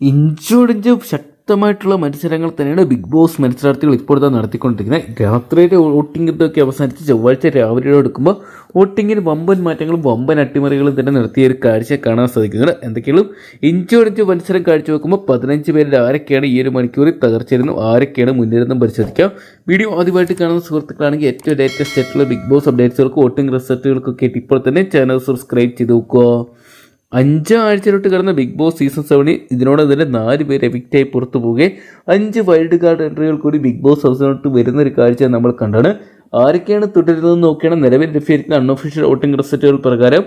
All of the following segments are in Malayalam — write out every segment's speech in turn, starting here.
ഇഞ്ചോടിഞ്ച് ശക്തമായിട്ടുള്ള മത്സരങ്ങൾ തന്നെയാണ് ബിഗ് ബോസ് മത്സരാർത്ഥികൾ ഇപ്പോഴത്തെ നടത്തിക്കൊണ്ടിരിക്കുന്നത്. രാത്രിയിലെ വോട്ടിംഗ് ഇതൊക്കെ അവസാനിച്ച് ചൊവ്വാഴ്ച രാവിലെ എടുക്കുമ്പോൾ വോട്ടിങ്ങിന് വമ്പൻ മാറ്റങ്ങളും വമ്പൻ അട്ടിമറികളും തന്നെ നടത്തിയ ഒരു കാഴ്ച കാണാൻ സാധിക്കുന്നുണ്ട്. എന്തൊക്കെയാണ് ഇഞ്ചോടിഞ്ച് മത്സരം കാഴ്ചവെക്കുമ്പോൾ പതിനഞ്ച് പേരിൽ ആരൊക്കെയാണ് ഈ ഒരു മണിക്കൂറിൽ തകർച്ചിരുന്നു ആരൊക്കെയാണ് മുന്നിരുന്നും പരിശോധിക്കാം. വീഡിയോ ആദ്യമായിട്ട് കാണുന്ന സുഹൃത്തുക്കളാണെങ്കിൽ ഏറ്റവും ലേറ്റസ്റ്റ് ആയിട്ടുള്ള ബിഗ് ബോസ് അപ്ഡേറ്റ്സുകൾക്ക് വോട്ടിംഗ് റിസൾട്ടുകൾക്കൊക്കെ ഇപ്പോൾ തന്നെ ചാനൽ സബ്സ്ക്രൈബ് ചെയ്ത് നോക്കുക. അഞ്ചാഴ്ചയിലോട്ട് കിടന്ന ബിഗ് ബോസ് സീസൺ സെവനിൽ ഇതിനോട് തന്നെ നാല് പേര് എവിക്റ്റായി പുറത്തു പോവുകയും അഞ്ച് വൈൽഡ് കാർഡ് എൻട്രികൾ കൂടി ബിഗ് ബോസ് ഹൗസിനോട്ട് വരുന്ന ഒരു കാഴ്ച നമ്മൾ കണ്ടാണ്. ആരൊക്കെയാണ് തുടരുന്നതെന്ന് നോക്കിയാണ് നിലവിൽ ലഭ്യമായിരിക്കുന്ന അൺഒഫീഷ്യൽ വോട്ടിംഗ് റിസൾട്ടുകൾ പ്രകാരം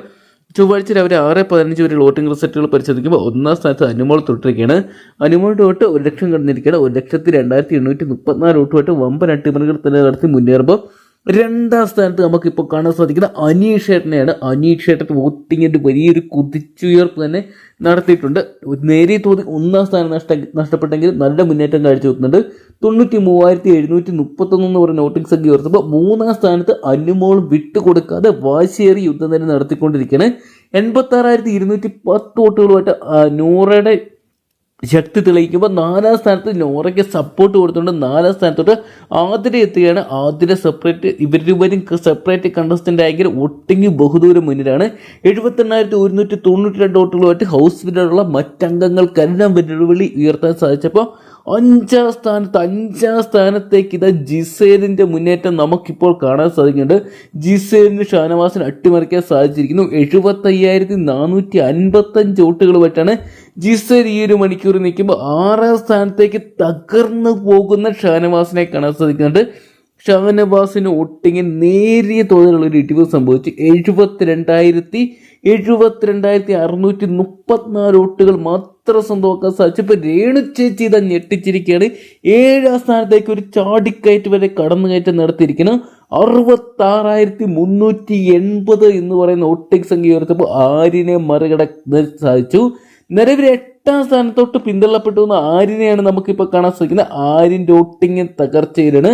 ചൊവ്വാഴ്ച രാവിലെ ആറ് പതിനഞ്ച് വരെ വോട്ടിംഗ് റിസൾട്ടുകൾ പരിശോധിക്കുമ്പോൾ ഒന്നാം സ്ഥാനത്ത് അനുമോൾ തുടരുകയാണ്. അനുമോളുടെ വോട്ട് ഒരു ലക്ഷം കടന്നിരിക്കുകയാണ്. ഒരു ലക്ഷത്തി രണ്ടായിരത്തി എണ്ണൂറ്റി മുപ്പത്തിനാല് വോട്ടുമായിട്ട് വമ്പൻ അട്ടിമറികൾ തന്നെ നടത്തി മുന്നേറുമ്പോൾ രണ്ടാം സ്ഥാനത്ത് നമുക്കിപ്പോൾ കാണാൻ സാധിക്കുന്ന അനീഷ് ഏട്ടനെയാണ്. അനീഷ് ഏട്ടൻ വോട്ടിങ്ങിന്റെ വലിയൊരു കുതിച്ചുയർപ്പ് തന്നെ നടത്തിയിട്ടുണ്ട്. നേരിയ തോതിൽ ഒന്നാം സ്ഥാനം നഷ്ട നഷ്ടപ്പെട്ടെങ്കിൽ നല്ല മുന്നേറ്റം കാഴ്ചവെക്കുന്നുണ്ട്. തൊണ്ണൂറ്റി മൂവായിരത്തി എഴുന്നൂറ്റി മുപ്പത്തൊന്ന് എന്ന് പറയുന്ന വോട്ടിംഗ് സംഖ്യ ഉയർത്തുമ്പോൾ മൂന്നാം സ്ഥാനത്ത് അനുമോൾ വിട്ടുകൊടുക്കാതെ വാശിയേറി യുദ്ധം തന്നെ നടത്തിക്കൊണ്ടിരിക്കുകയാണ്. എൺപത്താറായിരത്തി ഇരുന്നൂറ്റി പത്ത് വോട്ടുകളുമായിട്ട് നൂറയുടെ ശക്തി തെളിയിക്കുമ്പോൾ നാലാം സ്ഥാനത്ത് നോറയ്ക്ക് സപ്പോർട്ട് കൊടുത്തുകൊണ്ട് നാലാം സ്ഥാനത്തോട്ട് ആതിര എത്തുകയാണ്. ആതിര സെപ്പറേറ്റ് ഇവരുവരും സെപ്പറേറ്റ് കണ്ടസ്റ്റന്റ് ആയെങ്കിൽ ഒട്ടിങ്ങി ബഹുദൂരം മുന്നിലാണ്. എഴുപത്തെണ്ണായിരത്തി ഒരുന്നൂറ്റി തൊണ്ണൂറ്റി രണ്ട് വോട്ടുകളുമായിട്ട് ഹൗസ് വിലുള്ള മറ്റംഗങ്ങൾക്കെല്ലാം വെല്ലുവിളി ഉയർത്താൻ സാധിച്ചപ്പോൾ അഞ്ചാം സ്ഥാനത്ത് അഞ്ചാം സ്ഥാനത്തേക്ക് ഇതാ ജിസേലിന്റെ മുന്നേറ്റം നമുക്കിപ്പോൾ കാണാൻ സാധിക്കുന്നുണ്ട്. ജിസേലിന് ഷാനവാസിന് അട്ടിമറിക്കാൻ സാധിച്ചിരിക്കുന്നു. എഴുപത്തയ്യായിരത്തി നാനൂറ്റി അൻപത്തഞ്ച് വോട്ടുകളുമായിട്ടാണ് ജിസേൽ ഈ ഒരു മണിക്കൂർ നിൽക്കുമ്പോൾ ആറാം സ്ഥാനത്തേക്ക് തകർന്നു പോകുന്ന ഷാനവാസിനെ കാണാൻ സാധിക്കുന്നുണ്ട്. ഷാനവാസിന് ഒട്ടിങ്ങി നേരിയ തോതിലുള്ള ഒരു ഇടിവ് സംഭവിച്ചു. എഴുപത്തിരണ്ടായിരത്തി എഴുപത്തിരണ്ടായിരത്തി അറുന്നൂറ്റി മുപ്പത്തിനാല് വോട്ടുകൾ മാത്രം സ്വന്തമാക്കാൻ സാധിച്ചു. ഇപ്പൊ രേണു ചേച്ചി ഇതാ ഞെട്ടിച്ചിരിക്കുകയാണ്. ഏഴാം സ്ഥാനത്തേക്ക് ഒരു ചാടിക്കയറ്റ് വരെ കടന്നുകയറ്റം നടത്തിയിരിക്കണം അറുപത്താറായിരത്തി മുന്നൂറ്റി എൺപത് എന്ന് പറയുന്ന ഒട്ടിക് സംഖ്യ ഉയർത്തപ്പോൾ ആര്യനെ മറികടക്കാൻ സാധിച്ചു. നിലവിൽ എട്ടാം സ്ഥാനത്തോട്ട് പിന്തള്ളപ്പെട്ടു എന്ന ആര്യനെയാണ് നമുക്കിപ്പോൾ കാണാൻ സാധിക്കുന്നത്. ആര്യന്റെ ഒട്ടിങ്ങൻ തകർച്ചയിലാണ്.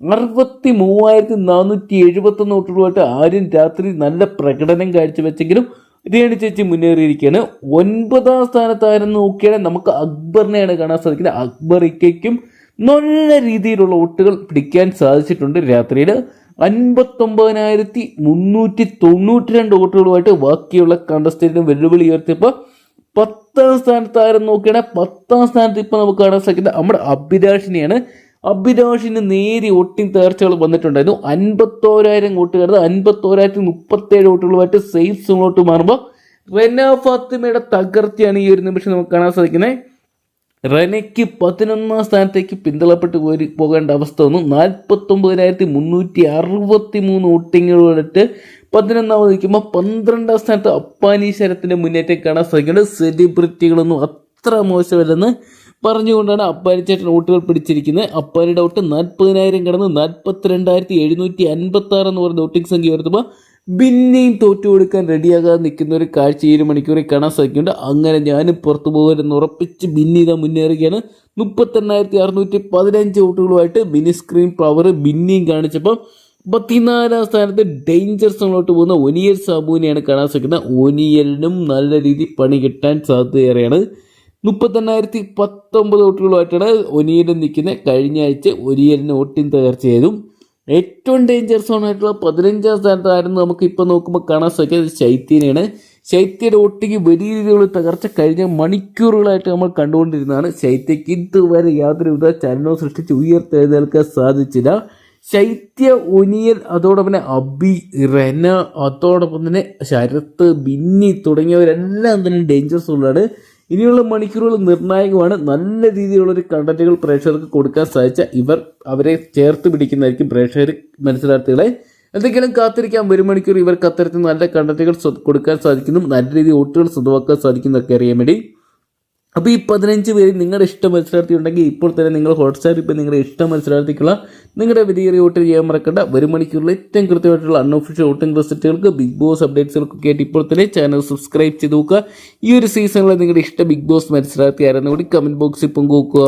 അറുപത്തി മൂവായിരത്തി നാനൂറ്റി എഴുപത്തൊന്ന് വോട്ടുകളുമായിട്ട് ആര്യൻ രാത്രി നല്ല പ്രകടനം കാഴ്ചവെച്ചെങ്കിലും രേണു ചേച്ചി മുന്നേറിയിരിക്കുകയാണ് ഒൻപതാം സ്ഥാനത്തായിരുന്നു നോക്കിയാൽ നമുക്ക് അക്ബറിനെയാണ് കാണാൻ സാധിക്കുന്നത്. അക്ബർ നല്ല രീതിയിലുള്ള വോട്ടുകൾ പിടിക്കാൻ സാധിച്ചിട്ടുണ്ട് രാത്രിയിൽ അൻപത്തൊമ്പതിനായിരത്തി മുന്നൂറ്റി തൊണ്ണൂറ്റി രണ്ട് വോട്ടുകളുമായിട്ട് ബാക്കിയുള്ള കണ്ടസ്റ്റന്റിന് വെല്ലുവിളി ഉയർത്തിയപ്പോൾ പത്താം സ്ഥാനത്തായിരുന്നു നോക്കുകയാണെങ്കിൽ പത്താം സ്ഥാനത്ത് ഇപ്പോൾ നമുക്ക് കാണാൻ സാധിക്കുന്നത് നമ്മുടെ അഭിലാഷിനെയാണ്. അഭിലാഷിന് നേരി ഒട്ടിൻ തേർച്ചകൾ വന്നിട്ടുണ്ടായിരുന്നു. അൻപത്തോരായിരം വോട്ടുകാരത് അൻപത്തോരായിരത്തി മുപ്പത്തേഴ് വോട്ടുകളുമായിട്ട് സേഫ് സോണിലോട്ട് മാറുമ്പോൾ റെന ഫാത്തിമയുടെ തകർച്ചയാണ് ഈ ഒരു നിമിഷം നമുക്ക് കാണാൻ സാധിക്കുന്നത് റെനയ്ക്ക് പതിനൊന്നാം സ്ഥാനത്തേക്ക് പിന്തള്ളപ്പെട്ട് പോയി പോകേണ്ട അവസ്ഥ വന്നു. നാൽപ്പത്തൊമ്പതിനായിരത്തി മുന്നൂറ്റി അറുപത്തി മൂന്ന് വോട്ടിങ്ങുകളിട്ട് പതിനൊന്നാമത് നിൽക്കുമ്പോൾ പന്ത്രണ്ടാം സ്ഥാനത്ത് അപ്പാനി മുന്നേറ്റം കാണാൻ സാധിക്കുന്നത് സെലിബ്രിറ്റികളൊന്നും അത്ര മോശമല്ലെന്ന് പറഞ്ഞുകൊണ്ടാണ് അപ്പാരിച്ചേട്ടൻ ചേട്ടൻ വോട്ടുകൾ പിടിച്ചിരിക്കുന്നത്. അപ്പാരിയുടെ വോട്ട് നാൽപ്പതിനായിരം കടന്ന് നാൽപ്പത്തിരണ്ടായിരത്തി എഴുന്നൂറ്റി അൻപത്തി ആറ് എന്ന് പറയുന്ന വോട്ടിംഗ് സംഖ്യ ഉയർത്തുമ്പോൾ പിന്നെയും തോറ്റു കൊടുക്കാൻ റെഡിയാകാതെ നിൽക്കുന്ന ഒരു കാഴ്ച ഒരു മണിക്കൂറിൽ കാണാൻ സാധിക്കുന്നുണ്ട്. അങ്ങനെ ഞാനും പുറത്തു പോകരുതെന്ന് ഉറപ്പിച്ച് ബിന്നി ഇതാ മുന്നേറുകയാണ്. മുപ്പത്തെണ്ണായിരത്തി അറുന്നൂറ്റി പതിനഞ്ച് വോട്ടുകളുമായിട്ട് മിനി സ്ക്രീൻ പവർ ബിന്നിയും കാണിച്ചപ്പോൾ പത്തിനാലാം സ്ഥാനത്ത് ഡേഞ്ചർ സോണിലോട്ട് പോകുന്ന ഒനിയൽ സാബുവിനെയാണ് കാണാൻ സാധിക്കുന്നത്. ഒനിയലിനും നല്ല രീതിയിൽ പണി കിട്ടാൻ സാധ്യതയേറെയാണ്. മുപ്പത്തെണ്ണായിരത്തി പത്തൊമ്പത് വോട്ടുകളുമായിട്ടാണ് ഒനിയലിൽ നിൽക്കുന്നത്. കഴിഞ്ഞ ആഴ്ച ഒനിയലിന് വോട്ടിംഗ് തകർച്ച ഏറ്റവും ഡേഞ്ചർ സോൺ ആയിട്ടുള്ള പതിനഞ്ചാം സ്ഥാനത്തായിരുന്നു നമുക്ക് ഇപ്പോൾ നോക്കുമ്പോൾ കാണാൻ സാധിക്കുന്നത് ശൈത്യനെയാണ് ശൈത്യയുടെ ഒട്ടിക്ക് വലിയ രീതിയിലുള്ള തകർച്ച കഴിഞ്ഞ മണിക്കൂറുകളായിട്ട് നമ്മൾ കണ്ടുകൊണ്ടിരുന്നതാണ്. ശൈത്യക്ക് ഇതുവരെ യാതൊരുവിധ ചലനവും സൃഷ്ടിച്ച് ഉയർത്തെഴുന്നേൽക്കാൻ സാധിച്ചില്ല. ശൈത്യ ഒനിയൽ അതോടൊപ്പം തന്നെ അബി റെന അതോടൊപ്പം തന്നെ ശരത്ത് ബിന്നി തുടങ്ങിയവരെല്ലാം തന്നെ ഡേഞ്ചർ സോണിലാണ് ഇനിയുള്ള മണിക്കൂറുകൾ നിർണായകമാണ്. നല്ല രീതിയിലുള്ള ഒരു കണ്ടന്റുകൾ പ്രേക്ഷകർക്ക് കൊടുക്കാൻ സാധിച്ച ഇവർ അവരെ ചേർത്ത് പിടിക്കുന്നതായിരിക്കും പ്രേക്ഷകർ മത്സരാർത്ഥികളെ എന്തെങ്കിലും കാത്തിരിക്കാൻ ഒരു മണിക്കൂർ ഇവർക്ക് അത്തരത്തിൽ നല്ല കണ്ടന്റുകൾ കൊടുക്കാൻ സാധിക്കുന്നു. നല്ല രീതിയിൽ വോട്ടുകൾ സ്വന്തമാക്കാൻ സാധിക്കുന്നതൊക്കെ അറിയാൻ വേണ്ടി. അപ്പോൾ ഈ പതിനഞ്ച് പേര് നിങ്ങളുടെ ഇഷ്ട മത്സരാർത്ഥി ഉണ്ടെങ്കിൽ ഇപ്പോൾ തന്നെ നിങ്ങൾ ഹോട്ട്സ്റ്റാർ ഇപ്പോൾ നിങ്ങളുടെ ഇഷ്ട മത്സരാർത്ഥിക്കുള്ള നിങ്ങളുടെ വിധിയേറിയ വോട്ട് ചെയ്യാൻ മറക്കണ്ട. ഒരു മണിക്കൂറിൽ ഏറ്റവും കൃത്യമായിട്ടുള്ള അൺഒഫീഷ്യൽ വോട്ടിംഗ് റിസൾട്ടുകൾക്ക് ബിഗ് ബോസ് അപ്ഡേറ്റ്സുകൾക്കൊക്കെ ആയിട്ട് ഇപ്പോൾ തന്നെ ചാനൽ സബ്സ്ക്രൈബ് ചെയ്ത് നോക്കുക. ഈ ഒരു സീസണിൽ നിങ്ങളുടെ ഇഷ്ട ബിഗ് ബോസ് മത്സരാർത്ഥി ആരെന്ന് കൂടി കമന്റ് ബോക്സിൽ പങ്കുവെക്കുക.